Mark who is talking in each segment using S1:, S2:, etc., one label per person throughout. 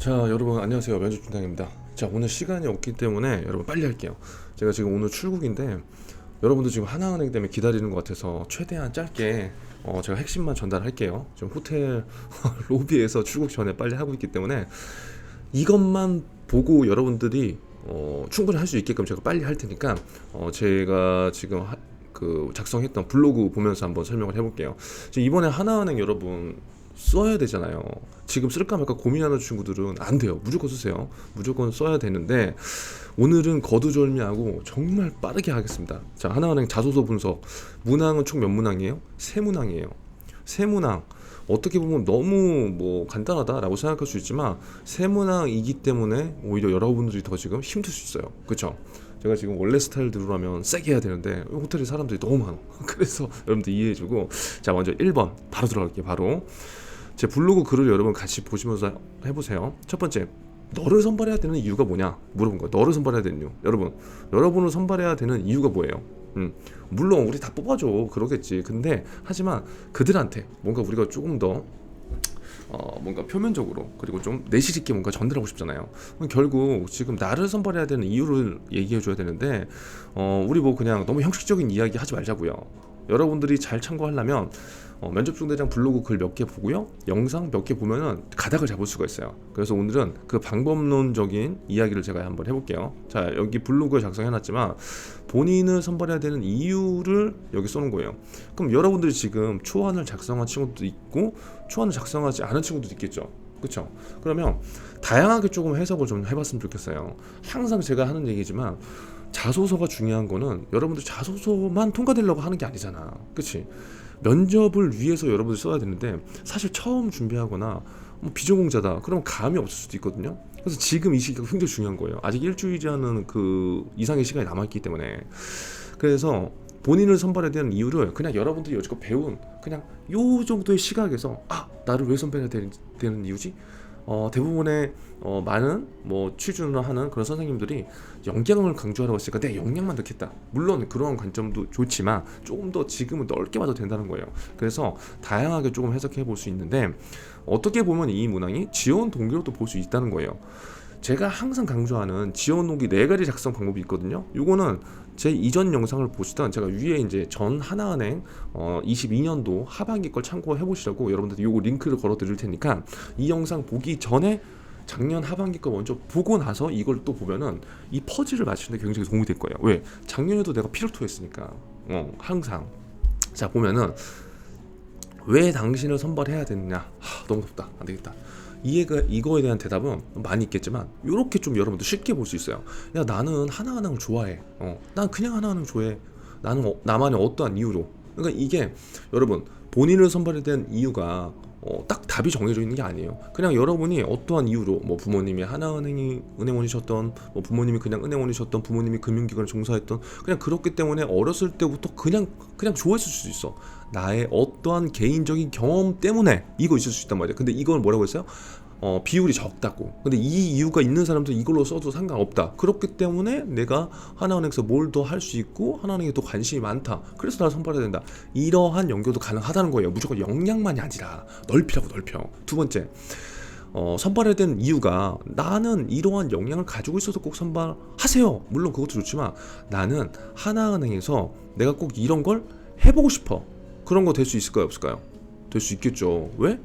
S1: 자 여러분 안녕하세요. 면접 중장입니다. 자 오늘 시간이 없기 때문에 여러분 빨리 할게요. 제가 지금 오늘 출국인데 여러분도 지금 하나은행 때문에 기다리는 것 같아서 최대한 짧게 어, 제가 핵심만 전달할게요. 지금 호텔 로비에서 출국 전에 빨리 하고 있기 때문에 이것만 보고 여러분들이 어, 충분히 할 수 있게끔 제가 빨리 할 테니까 어, 제가 지금 하- 그 작성했던 블로그 보면서 한번 설명을 해볼게요. 지금 이번에 하나은행 여러분 써야 되잖아요. 지금 쓸까 말까 고민하는 친구들은 안 돼요. 무조건 쓰세요. 무조건 써야 되는데 오늘은 거두절미하고 정말 빠르게 하겠습니다. 자, 하나은행 자소서 분석. 문항은 총 몇 문항이에요? 세 문항이에요. 세 문항. 어떻게 보면 너무 뭐 간단하다라고 생각할 수 있지만 세 문항이기 때문에 오히려 여러분들이 더 지금 힘들 수 있어요. 그렇죠? 제가 지금 원래 스타일대로라면 세게 해야 되는데 호텔에 사람들이 너무 많아. 그래서 여러분들 이해해주고 자 먼저 1번 바로 들어갈게요. 바로 제 블로그 글을 여러분 같이 보시면서 해보세요. 첫 번째 너를 선발해야 되는 이유가 뭐냐 물어본 거예요. 너를 선발해야 되는 이유. 여러분 여러분을 선발해야 되는 이유가 뭐예요? 음, 물론 우리 다 뽑아줘 그러겠지. 근데 하지만 그들한테 뭔가 우리가 조금 더 어, 뭔가 표면적으로 그리고 좀 내실 있게 뭔가 전달하고 싶잖아요. 결국 지금 나를 선발해야 되는 이유를 얘기해 줘야 되는데 어, 우리 뭐 그냥 너무 형식적인 이야기 하지 말자고요. 여러분들이 잘 참고하려면 어, 면접 중대장 블로그 글 몇 개 보고요, 영상 몇 개 보면은 가닥을 잡을 수가 있어요. 그래서 오늘은 그 방법론적인 이야기를 제가 한번 해볼게요. 자 여기 블로그에 작성해놨지만 본인을 선발해야 되는 이유를 여기 써놓은 거예요. 그럼 여러분들이 지금 초안을 작성한 친구도 있고 초안을 작성하지 않은 친구도 있겠죠. 그렇죠? 그러면 다양하게 조금 해석을 좀 해봤으면 좋겠어요. 항상 제가 하는 얘기지만 자소서가 중요한 거는 여러분들 자소서만 통과되려고 하는 게 아니잖아. 그렇지? 면접을 위해서 여러분들 써야 되는데 사실 처음 준비하거나 뭐 비전공자다 그러면 감이 없을 수도 있거든요. 그래서 지금 이 시기가 굉장히 중요한 거예요. 아직 일주일이라는 그 이상의 시간이 남아있기 때문에 그래서 본인을 선발해야 되는 이유를 그냥 여러분들이 여지껏 배운 그냥 요 정도의 시각에서 아 나를 왜 선발해야 되는, 되는 이유지? 어, 대부분의 어, 많은 뭐 취준을 하는 그런 선생님들이 영양을 강조하라고 했으니까 내 영양만 넣겠다. 물론 그런 관점도 좋지만 조금 더 지금은 넓게 봐도 된다는 거예요. 그래서 다양하게 조금 해석해 볼 수 있는데 어떻게 보면 이 문항이 지원 동기로 도 볼 수 있다는 거예요. 제가 항상 강조하는 지원 동기 네 가지 작성 방법이 있거든요. 요거는 제 이전 영상을 보시던 제가 위에 이제 전 하나은행 어 22년도 하반기 걸 참고해 보시라고 여러분들 요거 링크를 걸어 드릴 테니까 이 영상 보기 전에 작년 하반기 거 먼저 보고 나서 이걸 또 보면은 이 퍼즐을 맞추는데 굉장히 도움이 될 거예요. 왜? 작년에도 내가 피를 토했으니까. 어, 항상. 자, 보면은 왜 당신을 선발해야 됐냐? 하, 너무 덥다. 안 되겠다. 이해가 이거에 대한 대답은 많이 있겠지만 이렇게 좀 여러분들 쉽게 볼 수 있어요. 야 나는 하나하나를 좋아해. 어, 난 그냥 하나하나 좋아해. 나는 어, 나만의 어떠한 이유로. 그러니까 이게 여러분 본인을 선발해야 되는 이유가 어, 딱 답이 정해져 있는 게 아니에요. 그냥 여러분이 어떠한 이유로 뭐 부모님이 하나은행이 은행원이셨던 뭐 부모님이 그냥 은행원이셨던 부모님이 금융기관에 종사했던 그냥 그렇기 때문에 어렸을 때부터 그냥 그냥 좋아했을 수도 있어. 나의 어떠한 개인적인 경험 때문에 이거 있을 수 있단 말이야. 근데 이걸 뭐라고 했어요? 어, 비율이 적다고. 근데 이 이유가 있는 사람들 이걸로 써도 상관없다. 그렇기 때문에 내가 하나은행에서 뭘 더 할 수 있고 하나은행에 또 관심이 많다. 그래서 나를 선발해야 된다. 이러한 연결도 가능하다는 거예요. 무조건 역량만이 아니라 넓히라고 넓혀. 두 번째. 어, 선발해야 되는 이유가 나는 이러한 역량을 가지고 있어서 꼭 선발하세요. 물론 그것도 좋지만 나는 하나은행에서 내가 꼭 이런 걸 해보고 싶어. 그런 거 될 수 있을까요? 없을까요? 될 수 있겠죠. 왜?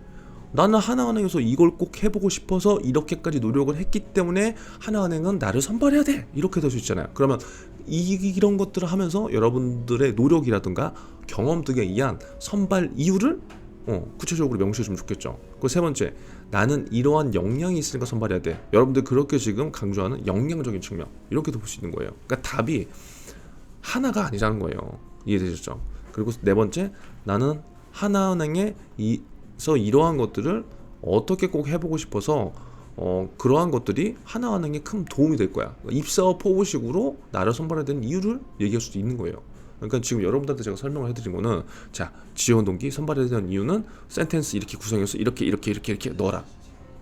S1: 나는 하나은행에서 이걸 꼭 해보고 싶어서 이렇게까지 노력을 했기 때문에 하나은행은 나를 선발해야 돼 이렇게 될 수 있잖아요 그러면 이, 이런 것들을 하면서 여러분들의 노력이라든가 경험 등에 의한 선발 이유를 어, 구체적으로 명시해 주면 좋겠죠 그리고 세 번째 나는 이러한 역량이 있으니까 선발해야 돼 여러분들 그렇게 지금 강조하는 역량적인 측면 이렇게도 볼 수 있는 거예요 그러니까 답이 하나가 아니라는 거예요 이해되셨죠 그리고 네 번째 나는 하나은행에 이서 이러한 것들을 어떻게 꼭 해보고 싶어서 어, 그러한 것들이 하나은행에 큰 도움이 될 거야. 입사업 포부식으로 나를 선발해야 되는 이유를 얘기할 수도 있는 거예요. 그러니까 지금 여러분들한테 제가 설명을 해드린 거는 자 지원 동기 선발해야 되는 이유는 센텐스 이렇게 구성해서 이렇게 이렇게 이렇게 이렇게 넣어라.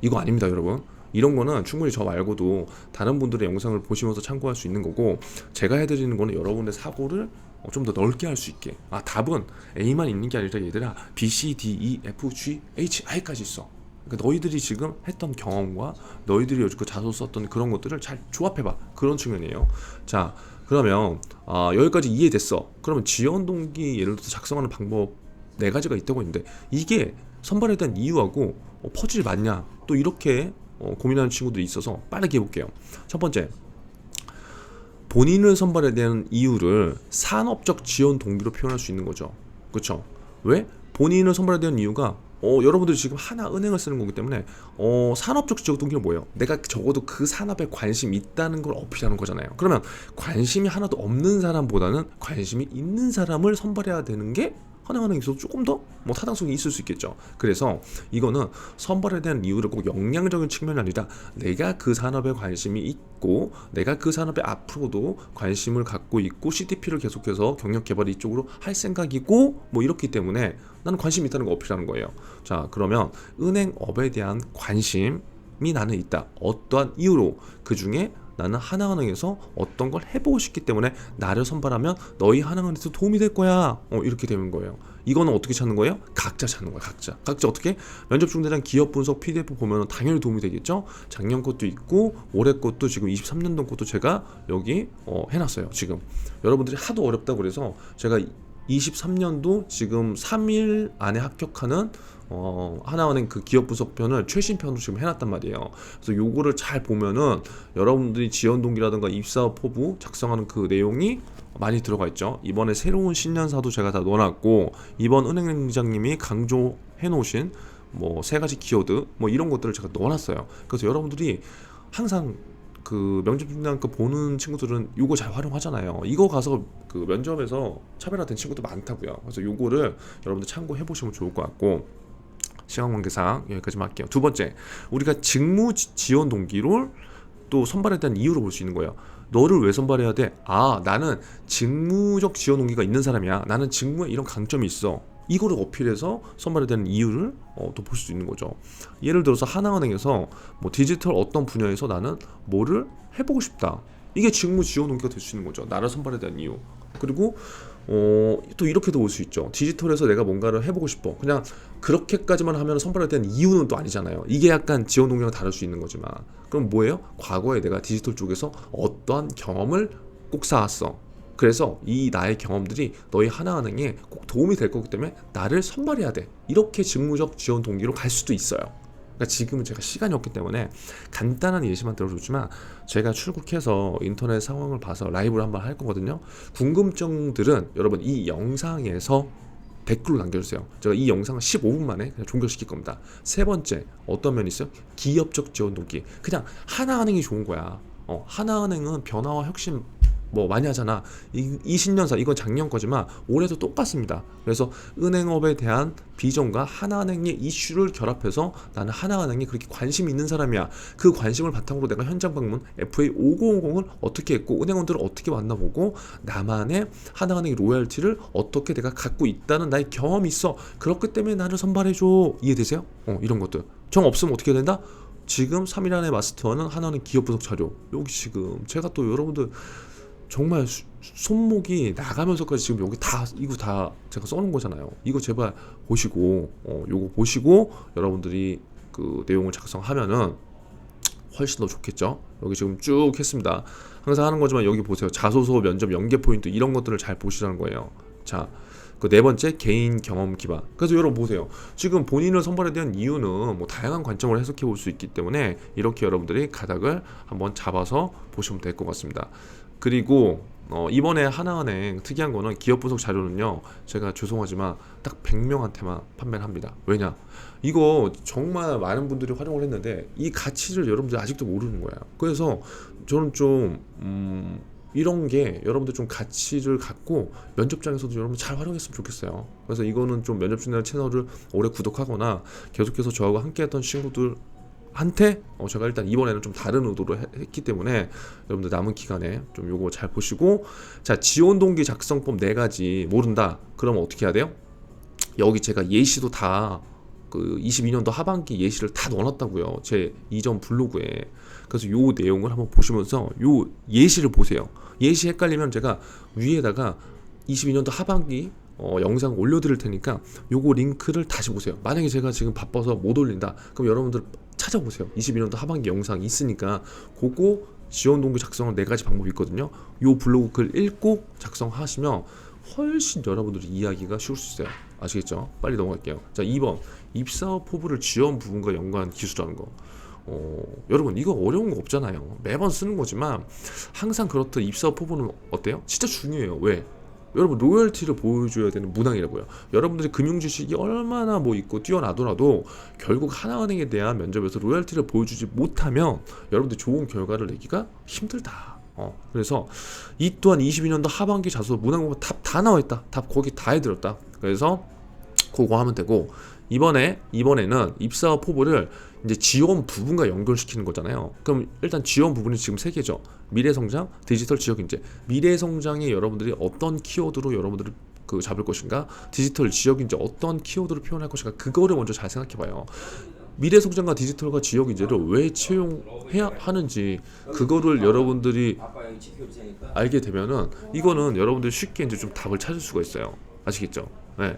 S1: 이거 아닙니다, 여러분. 이런 거는 충분히 저 말고도 다른 분들의 영상을 보시면서 참고할 수 있는 거고 제가 해드리는 거는 여러분의 사고를 어, 좀 더 넓게 할 수 있게 아 답은 A만 있는 게 아니라 얘들아 B, C, D, E, F, G, H, I까지 있어 그러니까 너희들이 지금 했던 경험과 너희들이 요즘 그 자소 썼던 그런 것들을 잘 조합해봐 그런 측면이에요. 자 그러면 아, 여기까지 이해됐어. 그러면 지원 동기 예를 들어서 작성하는 방법 네 가지가 있다고 했는데 이게 선발에 대한 이유하고 어, 퍼즐이 맞냐 또 이렇게 어, 고민하는 친구들이 있어서 빠르게 해볼게요. 첫 번째 본인을 선발에 대한 이유를 산업적 지원 동기로 표현할 수 있는 거죠. 그렇죠? 왜? 본인을 선발에 대한 이유가 어, 여러분들이 지금 하나 은행을 쓰는 거기 때문에 어, 산업적 지원 동기는 뭐예요? 내가 적어도 그 산업에 관심이 있다는 걸 어필하는 거잖아요. 그러면 관심이 하나도 없는 사람보다는 관심이 있는 사람을 선발해야 되는 게 하나하나 있어도 조금 더 뭐 타당성이 있을 수 있겠죠. 그래서 이거는 선발에 대한 이유를 꼭 역량적인 측면이 아니라 내가 그 산업에 관심이 있고 내가 그 산업에 앞으로도 관심을 갖고 있고 CDP를 계속해서 경력 개발 이쪽으로 할 생각이고 뭐 이렇기 때문에 나는 관심이 있다는 거 어필하는 거예요. 자 그러면 은행업에 대한 관심이 나는 있다. 어떠한 이유로 그 중에 나는 하나은행에서 어떤 걸 해보고 싶기 때문에 나를 선발하면 너희 하나은행에서 도움이 될 거야. 어, 이렇게 되는 거예요. 이거는 어떻게 찾는 거예요? 각자 찾는 거예요. 각자. 각자 어떻게? 면접 중대장 기업 분석 PDF 보면 당연히 도움이 되겠죠. 작년 것도 있고 올해 것도 지금 23년도 것도 제가 여기 어, 해놨어요. 지금 여러분들이 하도 어렵다고 그래서 제가 23년도 지금 3일 안에 합격하는 어, 하나은행 그 기업 분석편을 최신편으로 지금 해놨단 말이에요. 그래서 요거를 잘 보면은 여러분들이 지원 동기라든가 입사 포부 작성하는 그 내용이 많이 들어가 있죠. 이번에 새로운 신년사도 제가 다 넣어놨고 이번 은행장님이 강조해 놓으신 뭐 세 가지 키워드 뭐 이런 것들을 제가 넣어놨어요. 그래서 여러분들이 항상 그 면접 준비한 거 보는 친구들은 요거 잘 활용하잖아요. 이거 가서 그 면접에서 차별화된 친구도 많다고요. 그래서 요거를 여러분들 참고해 보시면 좋을 것 같고 시간 관계상 여기까지만 할게요. 두 번째, 우리가 직무 지- 지원 동기를 또 선발에 대한 이유로 볼 수 있는 거예요. 너를 왜 선발해야 돼? 아, 나는 직무적 지원 동기가 있는 사람이야. 나는 직무에 이런 강점이 있어. 이거를 어필해서 선발에 대한 이유를 어, 또볼 수 있는 거죠. 예를 들어서 하나은행에서 뭐 디지털 어떤 분야에서 나는 뭐를 해보고 싶다. 이게 직무 지원 동기가 될 수 있는 거죠. 나를 선발에 대한 이유. 그리고 어, 또 이렇게도 올 수 있죠. 디지털에서 내가 뭔가를 해보고 싶어. 그냥 그렇게까지만 하면 선발에 대한 이유는 또 아니잖아요. 이게 약간 지원 동기랑 다를 수 있는 거지만. 그럼 뭐예요? 과거에 내가 디지털 쪽에서 어떠한 경험을 꼭 쌓았어. 그래서 이 나의 경험들이 너희 하나은행에 꼭 도움이 될 거기 때문에 나를 선발해야 돼. 이렇게 직무적 지원 동기로 갈 수도 있어요. 그러니까 지금은 제가 시간이 없기 때문에 간단한 예시만 들어줬지만 제가 출국해서 인터넷 상황을 봐서 라이브를 한번 할 거거든요. 궁금증들은 여러분 이 영상에서 댓글로 남겨주세요. 제가 이 영상을 15분 만에 그냥 종결시킬 겁니다. 세 번째 어떤 면이 있어요? 기업적 지원 동기. 그냥 하나은행이 좋은 거야. 어, 하나은행은 변화와 혁신 뭐 많이 하잖아. 이, 이 신년사 이건 작년 거지만 올해도 똑같습니다. 그래서 은행업에 대한 비전과 하나은행의 이슈를 결합해서 나는 하나은행에 그렇게 관심 있는 사람이야. 그 관심을 바탕으로 내가 현장 방문 FA 5050을 어떻게 했고 은행원들을 어떻게 만나보고 나만의 하나은행 로열티를 어떻게 내가 갖고 있다는 나의 경험이 있어. 그렇기 때문에 나를 선발해줘. 이해되세요? 어 이런 것들. 정 없으면 어떻게 해야 된다? 지금 3일 안에 마스터는 하나는 기업 분석 자료. 여기 지금 제가 또 여러분들 정말 수- 손목이 나가면서까지 지금 여기 다 이거 다 제가 써놓은 거잖아요. 이거 제발 보시고 어 요거 보시고 여러분들이 그 내용을 작성하면은 훨씬 더 좋겠죠. 여기 지금 쭉 했습니다. 항상 하는 거지만 여기 보세요. 자소서 면접 연계 포인트 이런 것들을 잘 보시라는 거예요. 자. 그 네 번째 개인 경험 기반. 그래서 여러분 보세요. 지금 본인을 선발에 대한 이유는 뭐 다양한 관점을 해석해 볼 수 있기 때문에 이렇게 여러분들이 가닥을 한번 잡아서 보시면 될 것 같습니다. 그리고 어, 이번에 하나은행 특이한 거는 기업 분석 자료는요. 제가 죄송하지만 딱 100명한테만 판매를 합니다. 왜냐? 이거 정말 많은 분들이 활용을 했는데 이 가치를 여러분들 아직도 모르는 거예요. 그래서 저는 좀 음, 이런 게 여러분들 좀 가치를 갖고 면접장에서도 여러분 잘 활용했으면 좋겠어요. 그래서 이거는 좀 면접 중대 채널을 오래 구독하거나 계속해서 저하고 함께했던 친구들 한테 어, 제가 일단 이번에는 좀 다른 의도로 해- 했기 때문에 여러분들 남은 기간에 좀 요거 잘 보시고 자 지원 동기 작성법 네 가지 모른다 그러면 어떻게 해야 돼요? 여기 제가 예시도 다 그 22년도 하반기 예시를 다 넣어놨다고요 제 이전 블로그에 그래서 요 내용을 한번 보시면서 요 예시를 보세요 예시 헷갈리면 제가 위에다가 22년도 하반기 어, 영상 올려드릴 테니까 요거 링크를 다시 보세요. 만약에 제가 지금 바빠서 못 올린다. 그럼 여러분들 찾아보세요. 22년도 하반기 영상 있으니까 그거 지원 동기 작성은 네 가지 방법이 있거든요. 요 블로그 글 읽고 작성하시면 훨씬 여러분들이 이야기가 쉬울 수 있어요. 아시겠죠? 빨리 넘어갈게요. 자, 2번 입사업 포부를 지원 부분과 연관한 기술하는 거. 어, 여러분 이거 어려운 거 없잖아요. 매번 쓰는 거지만 항상 그렇듯 입사업 포부는 어때요? 진짜 중요해요. 왜? 여러분 로열티를 보여줘야 되는 문항이라고요. 여러분들이 금융 지식이 얼마나 뭐 있고 뛰어나더라도 결국 하나은행에 대한 면접에서 로열티를 보여주지 못하면 여러분들 좋은 결과를 내기가 힘들다. 어, 그래서 이 또한 22년도 하반기 자소 문항 보면 답다 나와 있다. 답 거기 다 해드렸다. 그래서 그거 하면 되고 이번에 이번에는 입사업 포부를 이제 지원 부분과 연결시키는 거잖아요. 그럼 일단 지원 부분이 지금 세 개죠. 미래 성장, 디지털 지역 인재. 미래 성장에 여러분들이 어떤 키워드로 여러분들을 그 잡을 것인가? 디지털 지역 인재 어떤 키워드로 표현할 것인가? 그거를 먼저 잘 생각해 봐요. 미래 성장과 디지털과 지역 인재를 왜 채용해야 하는지 그거를 여러분들이 알게 되면은 이거는 여러분들이 쉽게 이제 좀 답을 찾을 수가 있어요. 아시겠죠? 네.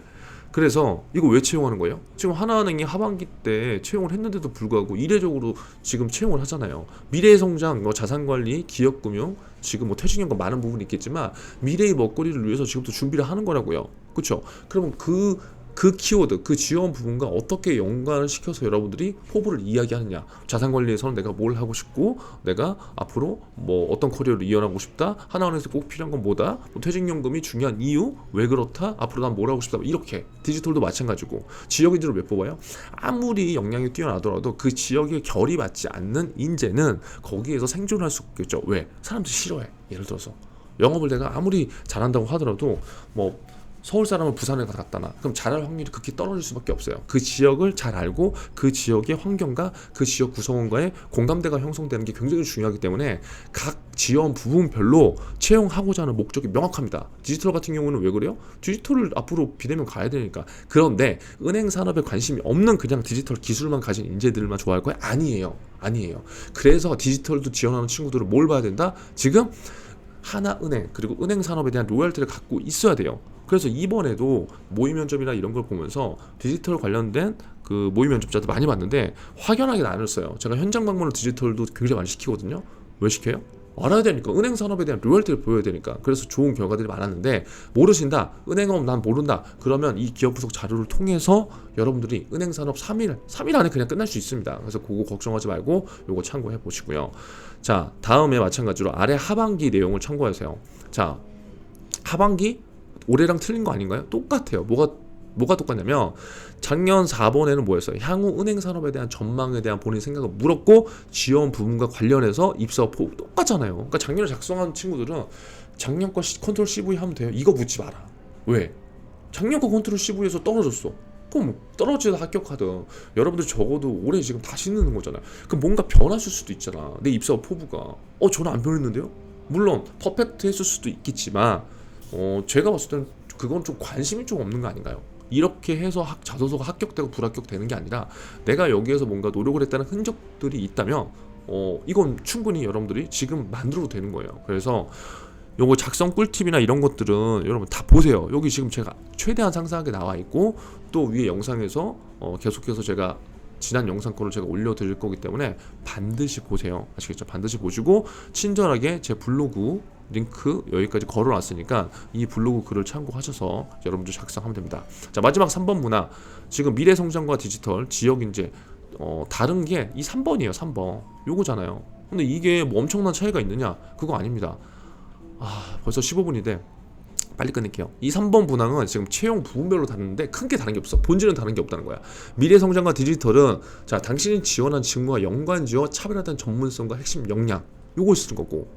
S1: 그래서 이거 왜 채용하는 거예요? 지금 하나은행이 하반기 때 채용을 했는데도 불구하고 이례적으로 지금 채용을 하잖아요. 미래의 성장, 뭐 자산관리, 기업금융, 지금 뭐 퇴직연금 많은 부분이 있겠지만 미래의 먹거리를 위해서 지금부터 준비를 하는 거라고요. 그렇죠? 그러면 그 그 키워드, 그 지원 부분과 어떻게 연관을 시켜서 여러분들이 포부를 이야기하느냐. 자산 관리에서는 내가 뭘 하고 싶고, 내가 앞으로 뭐 어떤 커리어를 이어나가고 싶다. 하나은행에서 꼭 필요한 건 뭐다. 뭐 퇴직연금이 중요한 이유, 왜 그렇다. 앞으로 난 뭘 하고 싶다. 이렇게 디지털도 마찬가지고 지역 인재를 왜 뽑아요? 아무리 역량이 뛰어나더라도 그 지역에 결이 맞지 않는 인재는 거기에서 생존할 수 없겠죠. 왜? 사람들이 싫어해. 예를 들어서 영업을 내가 아무리 잘한다고 하더라도 뭐 서울 사람을 부산에 갔다 나 그럼 잘할 확률이 극히 떨어질 수밖에 없어요. 그 지역을 잘 알고 그 지역의 환경과 그 지역 구성원과의 공감대가 형성되는 게 굉장히 중요하기 때문에 각 지원 부분별로 채용하고자 하는 목적이 명확합니다. 디지털 같은 경우는 왜 그래요? 디지털을 앞으로 비대면 가야 되니까. 그런데 은행 산업에 관심이 없는 그냥 디지털 기술만 가진 인재들만 좋아할 거야? 아니에요. 아니에요. 그래서 디지털도 지원하는 친구들을 뭘 봐야 된다? 지금 하나은행 그리고 은행 산업에 대한 로열티를 갖고 있어야 돼요. 그래서 이번에도 모의 면접이나 이런 걸 보면서 디지털 관련된 그 모의 면접자들 많이 봤는데 확연하게 나눴어요. 제가 현장 방문을 디지털도 굉장히 많이 시키거든요. 왜 시켜요? 알아야 되니까. 은행 산업에 대한 로열티를 보여야 되니까. 그래서 좋은 결과들이 많았는데 모르신다. 은행업 난 모른다. 그러면 이 기업 분석 자료를 통해서 여러분들이 은행 산업 3일 3일 안에 그냥 끝날 수 있습니다. 그래서 그거 걱정하지 말고 요거 참고해 보시고요. 자 다음에 마찬가지로 아래 하반기 내용을 참고하세요. 자 하반기 올해랑 틀린 거 아닌가요? 똑같아요. 뭐가 뭐가 똑같냐면 작년 4번에는 뭐였어요? 향후 은행 산업에 대한 전망에 대한 본인 생각을 물었고 지원 부분과 관련해서 입사 포 똑같잖아요. 그러니까 작년에 작성한 친구들은 작년 거 시- 컨트롤 CV 하면 돼요. 이거 묻지 마라. 왜? 작년 거 컨트롤 CV에서 떨어졌어. 그럼 떨어지다 합격하든 여러분들 적어도 올해 지금 다시 넣는 거잖아요. 그럼 뭔가 변하실 수도 있잖아. 내 입사 포부가 어 저는 안 변했는데요. 물론 퍼펙트 했을 수도 있겠지만 어 제가 봤을 때는 그건 좀 관심이 좀 없는 거 아닌가요? 이렇게 해서 학, 자소서가 합격되고 불합격되는 게 아니라 내가 여기에서 뭔가 노력을 했다는 흔적들이 있다면 어 이건 충분히 여러분들이 지금 만들어도 되는 거예요. 그래서 요거 작성 꿀팁이나 이런 것들은 여러분 다 보세요. 여기 지금 제가 최대한 상세하게 나와 있고 또 위에 영상에서 어 계속해서 제가 지난 영상 거를 제가 올려드릴 거기 때문에 반드시 보세요. 아시겠죠? 반드시 보시고 친절하게 제 블로그 링크 여기까지 걸어놨으니까 이 블로그 글을 참고하셔서 여러분들 작성하면 됩니다. 자 마지막 3번 문화 지금 미래 성장과 디지털 지역 인재 어, 다른 게 이 3번이에요. 3번 요거잖아요. 근데 이게 뭐 엄청난 차이가 있느냐? 그거 아닙니다. 아 벌써 15분인데 빨리 끝낼게요. 이 3번 분항은 지금 채용 부분별로 다른데 큰 게 다른 게 없어. 본질은 다른 게 없다는 거야. 미래 성장과 디지털은 자 당신이 지원한 직무와 연관지어 차별화된 전문성과 핵심 역량 요걸 쓰는 거고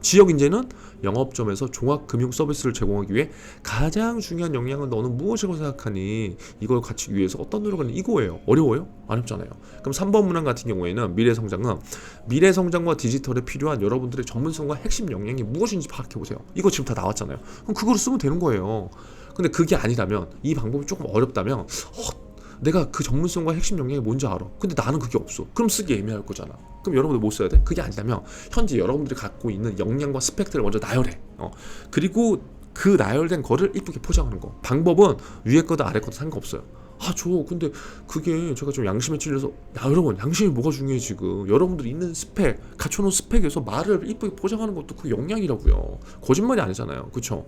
S1: 지역 인재는 영업점에서 종합 금융 서비스를 제공하기 위해 가장 중요한 역량은 너는 무엇이라고 생각하니 이걸 갖추기 위해서 어떤 노력을 하니 이거예요. 어려워요? 어렵잖아요. 그럼 3번 문항 같은 경우에는 미래 성장은 미래 성장과 디지털에 필요한 여러분들의 전문성과 핵심 역량이 무엇인지 파악해 보세요. 이거 지금 다 나왔잖아요. 그럼 그거를 쓰면 되는 거예요. 근데 그게 아니라면 이 방법이 조금 어렵다면 어, 내가 그 전문성과 핵심 역량이 뭔지 알아. 근데 나는 그게 없어. 그럼 쓰기 애매할 거잖아. 그럼 여러분들 못 써야 돼? 그게 아니라면 현재 여러분들이 갖고 있는 역량과 스펙들을 먼저 나열해. 어. 그리고 그 나열된 거를 이쁘게 포장하는 거. 방법은 위에 거도 아래 거도 상관없어요. 아, 저 근데 그게 제가 좀 양심에 찔려서 야 여러분 양심이 뭐가 중요해 지금 여러분들 있는 스펙 갖춰놓은 스펙에서 말을 이쁘게 포장하는 것도 그 역량이라고요 거짓말이 아니잖아요 그쵸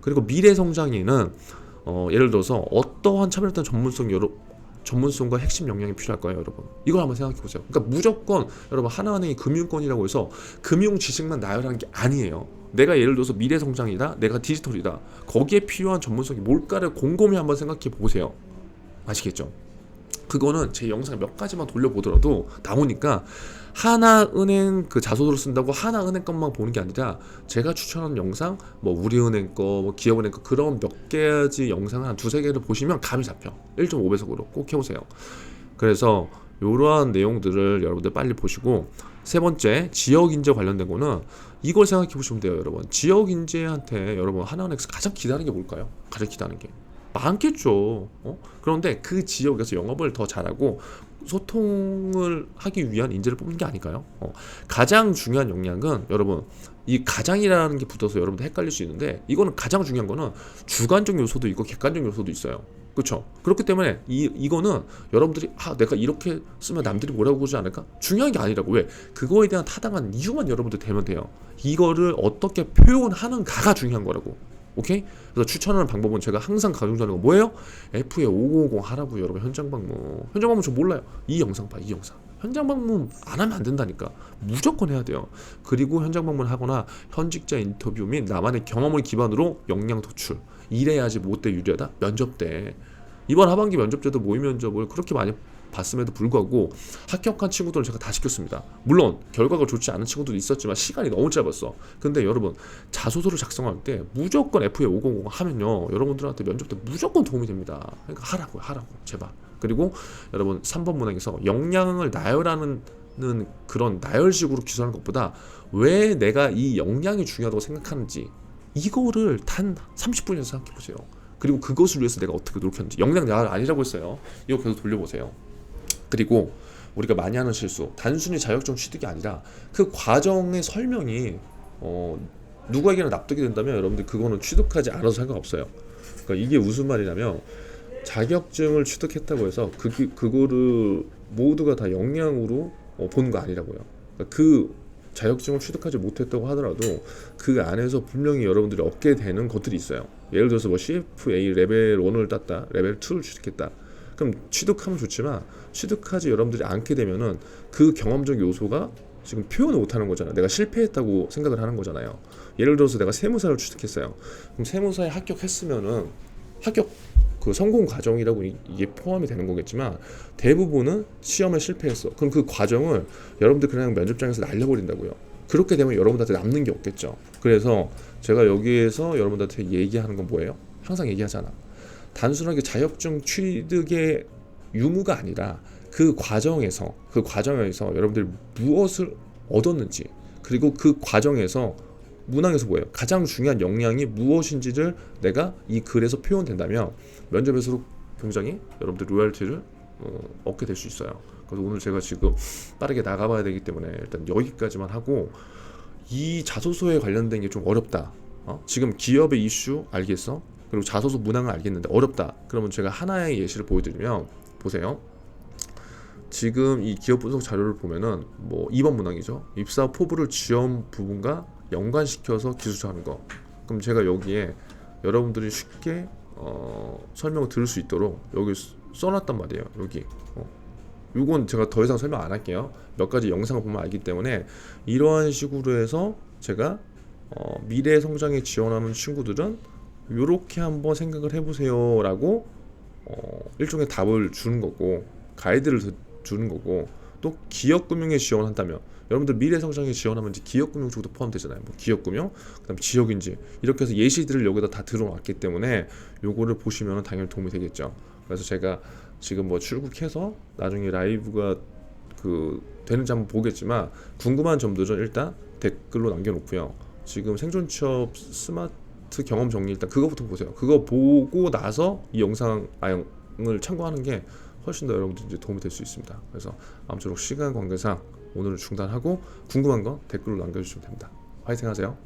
S1: 그리고 미래 성장에는 어, 예를 들어서 어떠한 차별화된 전문성 여러 전문성과 핵심 역량이 필요할까요, 여러분? 이걸 한번 생각해 보세요. 그러니까 무조건 여러분 하나은행이 금융권이라고 해서 금융 지식만 나열하는 게 아니에요. 내가 예를 들어서 미래 성장이다, 내가 디지털이다. 거기에 필요한 전문성이 뭘까를 곰곰이 한번 생각해 보세요. 아시겠죠? 그거는 제 영상 몇 가지만 돌려보더라도 나오니까 하나은행 그 자소서를 쓴다고 하나은행 것만 보는 게 아니라 제가 추천하는 영상 뭐 우리은행 거, 뭐 기업은행 거 그런 몇 가지 영상을 한 두세 개를 보시면 감이 잡혀. 1.5배속으로 꼭 해보세요. 그래서 이러한 내용들을 여러분들 빨리 보시고 세 번째 지역 인재 관련된 거는 이걸 생각해 보시면 돼요 여러분. 지역 인재한테 여러분 하나은행에서 가장 기다리는 게 뭘까요? 가장 기다리는 게 많겠죠. 어? 그런데 그 지역에서 영업을 더 잘하고 소통을 하기 위한 인재를 뽑는 게 아닐까요? 어. 가장 중요한 역량은 여러분 이 가장이라는 게 붙어서 여러분들 헷갈릴 수 있는데 이거는 가장 중요한 거는 주관적 요소도 있고 객관적 요소도 있어요. 그렇죠? 그렇기 때문에 이 이거는 여러분들이 아 내가 이렇게 쓰면 남들이 뭐라고 보지 않을까? 중요한 게 아니라고 왜 그거에 대한 타당한 이유만 여러분들 되면 돼요. 이거를 어떻게 표현하는가가 중요한 거라고. 오케이? 그래서 추천하는 방법은 제가 항상 강조하는 거 뭐예요? F에 5050 하라고요, 여러분. 현장 방문. 현장 방문 저 몰라요. 이 영상 봐, 이 영상. 현장 방문 안 하면 안 된다니까. 무조건 해야 돼요. 그리고 현장 방문 하거나 현직자 인터뷰 및 나만의 경험을 기반으로 역량 도출. 이래야지 못돼 유리하다. 면접 때. 이번 하반기 면접 때도 모의 면접을 그렇게 많이 봤음에도 불구하고 합격한 친구들은 제가 다 시켰습니다. 물론 결과가 좋지 않은 친구들도 있었지만 시간이 너무 짧았어. 근데 여러분 자소서를 작성할 때 무조건 FA 500 하면요 여러분들한테 면접 때 무조건 도움이 됩니다. 그러니까 하라고요, 하라고 제발. 그리고 여러분 3번 문항에서 역량을 나열하는 는 그런 나열식으로 기술하는 것보다 왜 내가 이 역량이 중요하다고 생각하는지 이거를 단 30분에서 생각해 보세요. 그리고 그것을 위해서 내가 어떻게 노력했는지 역량 나열 아니라고 했어요. 이거 계속 돌려보세요. 그리고 우리가 많이 하는 실수 단순히 자격증 취득이 아니라 그 과정의 설명이 어, 누구에게나 납득이 된다면 여러분들 그거는 취득하지 않아도 상관없어요. 그러니까 이게 무슨 말이냐면 자격증을 취득했다고 해서 그 그거를 모두가 다 역량으로 어, 보는 거 아니라고요. 그러니까 그 자격증을 취득하지 못했다고 하더라도 그 안에서 분명히 여러분들이 얻게 되는 것들이 있어요. 예를 들어서 뭐 CFA 레벨 1을 땄다, 레벨 2를 취득했다. 그럼 취득하면 좋지만 취득하지 여러분들이 않게 되면은 그 경험적 요소가 지금 표현을 못하는 거잖아요. 내가 실패했다고 생각을 하는 거잖아요. 예를 들어서 내가 세무사를 취득했어요. 그럼 세무사에 합격했으면은 합격 그 성공 과정이라고 이- 이게 포함이 되는 거겠지만 대부분은 시험에 실패했어. 그럼 그 과정을 여러분들 그냥 면접장에서 날려버린다고요. 그렇게 되면 여러분들한테 남는 게 없겠죠. 그래서 제가 여기에서 여러분들한테 얘기하는 건 뭐예요? 항상 얘기하잖아. 단순하게 자격증 취득의 유무가 아니라 그 과정에서 그 과정에서 여러분들이 무엇을 얻었는지 그리고 그 과정에서 문항에서 뭐예요? 가장 중요한 역량이 무엇인지를 내가 이 글에서 표현된다면 면접에서 굉장히 여러분들 로열티를 어, 얻게 될 수 있어요. 그래서 오늘 제가 지금 빠르게 나가봐야 되기 때문에 일단 여기까지만 하고 이 자소서에 관련된 게 좀 어렵다. 어? 지금 기업의 이슈 알겠어? 그리고 자소서 문항을 알겠는데 어렵다. 그러면 제가 하나의 예시를 보여드리면 보세요. 지금 이 기업 분석 자료를 보면은 뭐 2번 문항이죠. 입사 포부를 지원 부분과 연관시켜서 기술하는 거. 그럼 제가 여기에 여러분들이 쉽게 어, 설명을 들을 수 있도록 여기 써- 써놨단 말이에요. 여기. 어. 이건 제가 더 이상 설명 안 할게요. 몇 가지 영상을 보면 알기 때문에 이러한 식으로 해서 제가 어, 미래 성장에 지원하는 친구들은 이렇게 한번 생각을 해보세요 라고 어, 일종의 답을 주는 거고 가이드를 드- 주는 거고 또 기업금융에 지원한다면 여러분들 미래 성장에 지원하면 이제 기업금융 쪽도 포함되잖아요. 뭐 기업금융, 그다음 지역인지 이렇게 해서 예시들을 여기다 다 들어왔기 때문에 요거를 보시면 당연히 도움이 되겠죠. 그래서 제가 지금 뭐 출국해서 나중에 라이브가 그 되는지 한번 보겠지만 궁금한 점들은 일단 댓글로 남겨놓고요. 지금 생존 취업 스마트 경험 정리 일단 그거부터 보세요. 그거 보고 나서 이 영상을 참고하는 게 훨씬 더 여러분들 이제 도움이 될 수 있습니다. 그래서 아무쪼록 시간 관계상 오늘은 중단하고 궁금한 거 댓글로 남겨주시면 됩니다. 화이팅 하세요.